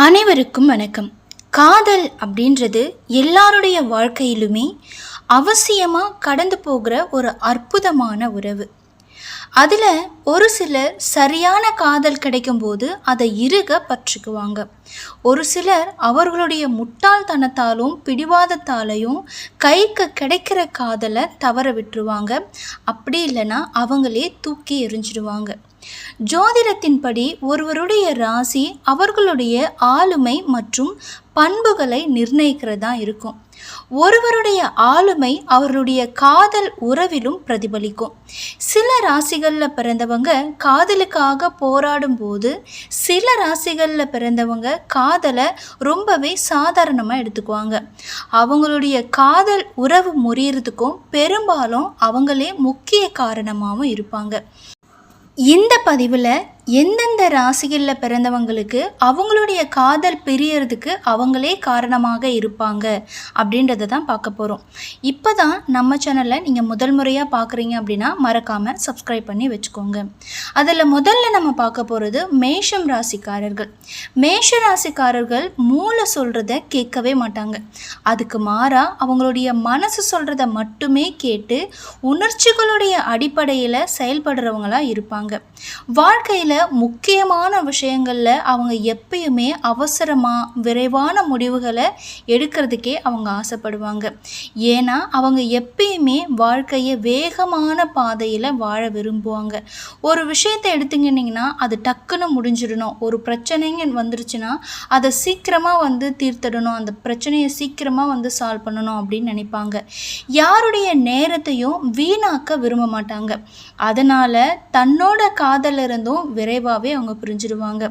அனைவருக்கும் வணக்கம். காதல் அப்படின்றது எல்லாருடைய வாழ்க்கையிலுமே அவசியமாக கடந்து போகிற ஒரு அற்புதமான உறவு. அதில் ஒரு சிலர் சரியான காதல் கிடைக்கும்போது அதை இறுக பற்றுக்குவாங்க. ஒரு சிலர் அவர்களுடைய முட்டாள்தனத்தாலும் பிடிவாதத்தாலையும் கைக்கு கிடைக்கிற காதலை தவற விட்டுருவாங்க. அப்படி இல்லைன்னா அவங்களே தூக்கி எரிஞ்சிடுவாங்க ஜோதிடத்தின்படி ஒருவருடைய ராசி அவர்களுடைய ஆளுமை மற்றும் பண்புகளை நிர்ணயிக்கிறதா இருக்கும். ஒருவருடைய ஆளுமை அவருடைய காதல் உறவிலும் பிரதிபலிக்கும். சில ராசிகளில் பிறந்தவங்க காதலுக்காக போராடும் போது சில ராசிகளில் பிறந்தவங்க காதலை ரொம்பவே சாதாரணமாக எடுத்துக்குவாங்க. அவங்களுடைய காதல் உறவு முறியறதுக்கும் பெரும்பாலும் அவங்களே முக்கிய காரணமாகவும் இருப்பாங்க. இந்த பதிவில் எந்தெந்த ராசிகளில் பிறந்தவங்களுக்கு அவங்களுடைய காதல் பிரியறதுக்கு அவங்களே காரணமாக இருப்பாங்க அப்படின்றத தான் பார்க்க போகிறோம் இப்போ தான் நம்ம சேனலை நீங்கள் முதல் முறையாக பார்க்குறீங்க அப்படின்னா மறக்காமல் சப்ஸ்கிரைப் பண்ணி வச்சுக்கோங்க. அதில் முதல்ல நம்ம பார்க்க போகிறது மேஷம் ராசிக்காரர்கள். மேஷ ராசிக்காரர்கள் மூளை சொல்கிறத கேட்கவே மாட்டாங்க. அதுக்கு மாறாக அவங்களுடைய மனசு சொல்கிறத மட்டுமே கேட்டு உணர்ச்சிகளுடைய அடிப்படையில் செயல்படுறவங்களாக இருப்பாங்க. வாழ்க்கையில் முக்கியமான விஷயங்களில் அவங்க எப்பயுமே அவசரமாக விரைவான முடிவுகளை எடுக்கிறதுக்கே அவங்க ஆசைப்படுவாங்க. ஏன்னா அவங்க எப்பயுமே வாழ்க்கையை வேகமான பாதையில் வாழ விரும்புவாங்க. ஒரு விஷயத்தை எடுத்துக்கிட்டிங்கன்னா அது டக்குன்னு முடிஞ்சிடணும். ஒரு பிரச்சனைங்க வந்துருச்சுன்னா அதை சீக்கிரமாக வந்து தீர்த்திடணும். அந்த பிரச்சனையை சீக்கிரமாக வந்து சால்வ் பண்ணணும் அப்படின்னு நினைப்பாங்க. யாருடைய நேரத்தையும் வீணாக்க விரும்ப மாட்டாங்க. அதனால் தன்னோட காதலிருந்தும் விரைவாகவே அவங்க புரிஞ்சிடுவாங்க.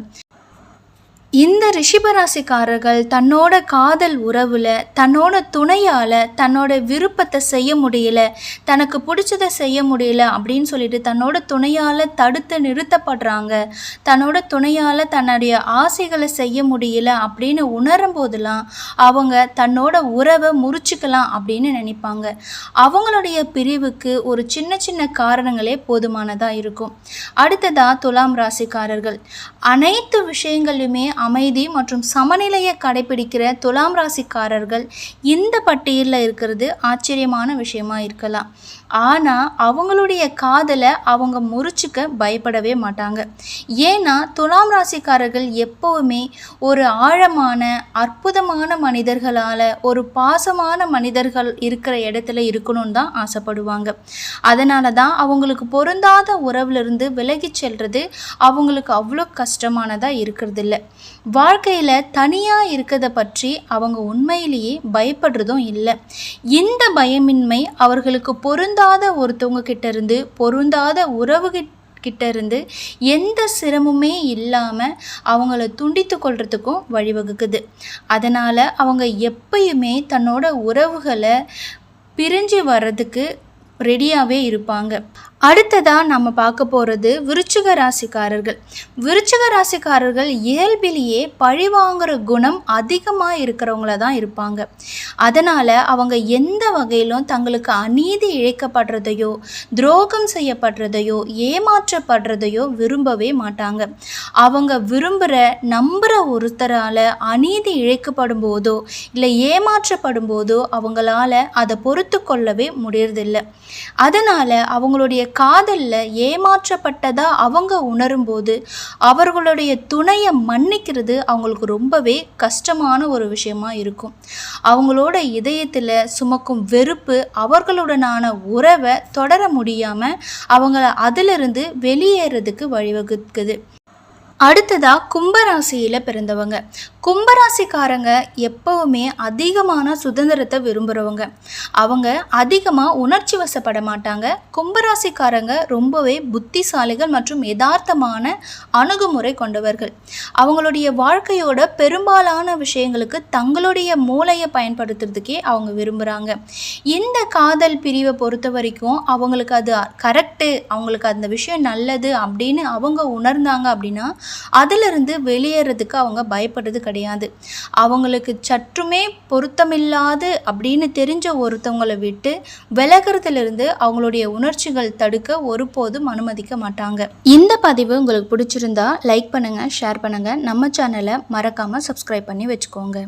இந்த ரிஷிபராசிக்காரர்கள் தன்னோட காதல் உறவில் தன்னோட துணையால் தன்னோட விருப்பத்தை செய்ய முடியல தனக்கு பிடிச்சதை செய்ய முடியல அப்படின்னு சொல்லிட்டு தன்னோட துணையால் தடுத்து நிறுத்தப்படுறாங்க. தன்னோட துணையால் தன்னுடைய ஆசைகளை செய்ய முடியல அப்படின்னு உணரும் போதெல்லாம் அவங்க தன்னோட உறவை முறிச்சுக்கலாம் அப்படின்னு நினைப்பாங்க. அவங்களுடைய பிரிவுக்கு ஒரு சின்ன சின்ன காரணங்களே போதுமானதாக இருக்கும். அடுத்ததாக துலாம் ராசிக்காரர்கள். அனைத்து விஷயங்களையுமே அமைதி மற்றும் சமநிலையை கடைபிடிக்கிற துலாம் ராசிக்காரர்கள் இந்த பட்டியலில் இருக்கிறது ஆச்சரியமான விஷயமா இருக்கலாம். ஆனால் அவங்களுடைய காதலை அவங்க முறிச்சுக்க பயப்படவே மாட்டாங்க. ஏன்னா துலாம் ராசிக்காரர்கள் எப்போவுமே ஒரு ஆழமான அற்புதமான மனிதர்களால் ஒரு பாசமான மனிதர்கள் இருக்கிற இடத்துல இருக்கணும்னு தான் ஆசைப்படுவாங்க. அதனால தான் அவங்களுக்கு பொருந்தாத உறவுலேருந்து விலகிச் செல்வது அவங்களுக்கு அவ்வளோ கஷ்டமானதாக இருக்கிறதில்ல. வாழ்க்கையில் தனியாக இருக்கிறத பற்றி அவங்க உண்மையிலேயே பயப்படுறதும் இல்லை. இந்த பயமின்மை அவர்களுக்கு பொருந்தாத ஒருத்தவங்க கிட்டேருந்து பொருந்தாத உறவு கிட்ட இருந்து எந்த சிரமமே இல்லாமல் அவங்கள துண்டித்து கொள்றதுக்கும் வழிவகுக்குது. அதனால் அவங்க எப்பயுமே தன்னோட உறவுகளை பிரிஞ்சு வர்றதுக்கு ரெடியாகவே இருப்பாங்க. அடுத்ததாக நம்ம பார்க்க போகிறது விருச்சிக ராசிக்காரர்கள். விருச்சிக ராசிக்காரர்கள் இயல்பிலேயே பழிவாங்கிற குணம் அதிகமாக இருக்கிறவங்கள தான் இருப்பாங்க. அதனால் அவங்க எந்த வகையிலும் தங்களுக்கு அநீதி இழைக்கப்படுறதையோ துரோகம் செய்யப்படுறதையோ ஏமாற்றப்படுறதையோ விரும்பவே மாட்டாங்க. அவங்க விரும்புகிற நம்புகிற ஒருத்தரால் அநீதி இழைக்கப்படும் போதோ இல்லை ஏமாற்றப்படும் போதோ அவங்களால அதை பொறுத்து கொள்ளவே முடியறதில்லை. அதனால் அவங்களுடைய காதலில் ஏமாற்றப்பட்டதா அவங்க உணரும்போது அவர்களுடைய துணையை மன்னிக்கிறது அவங்களுக்கு ரொம்பவே கஷ்டமான ஒரு விஷயமா இருக்கும். அவங்களோட இதயத்தில் சுமக்கும் வெறுப்பு அவர்களுடனான உறவை தொடர முடியாமல் அவங்கள அதிலிருந்து வெளியேறதுக்கு வழிவகுக்குது. அடுத்ததாக கும்பராசியில் பிறந்தவங்க. கும்பராசிக்காரங்க எப்பவுமே அதிகமான சுதந்திரத்தை விரும்புகிறவங்க அவங்க அதிகமாக உணர்ச்சி வசப்பட மாட்டாங்க. கும்பராசிக்காரங்க ரொம்பவே புத்திசாலிகள் மற்றும் யதார்த்தமான அணுகுமுறை கொண்டவர்கள். அவங்களுடைய வாழ்க்கையோட பெரும்பாலான விஷயங்களுக்கு தங்களுடைய மூளையை பயன்படுத்துறதுக்கே அவங்க விரும்புகிறாங்க இந்த காதல் பிரிவை பொறுத்த வரைக்கும் அவங்களுக்கு அது கரெக்டு அவங்களுக்கு அந்த விஷயம் நல்லது அப்படின்னு அவங்க உணர்ந்தாங்க அப்படின்னா அதிலிருந்து வெளியேறதுக்கு அவங்க பயப்படுறது கிடையாது. அவங்களுக்கு சற்றுமே பொருத்தமில்லாது அப்படின்னு தெரிஞ்ச ஒருத்தவங்களை விட்டு விலகிறதுலேருந்து அவங்களுடைய உணர்ச்சிகள் தடுக்க ஒருபோதும் அனுமதிக்க மாட்டாங்க. இந்த பதிவு உங்களுக்கு பிடிச்சிருந்தா லைக் பண்ணுங்கள் ஷேர் பண்ணுங்கள் நம்ம சேனலை மறக்காமல் சப்ஸ்கிரைப் பண்ணி வச்சுக்கோங்க.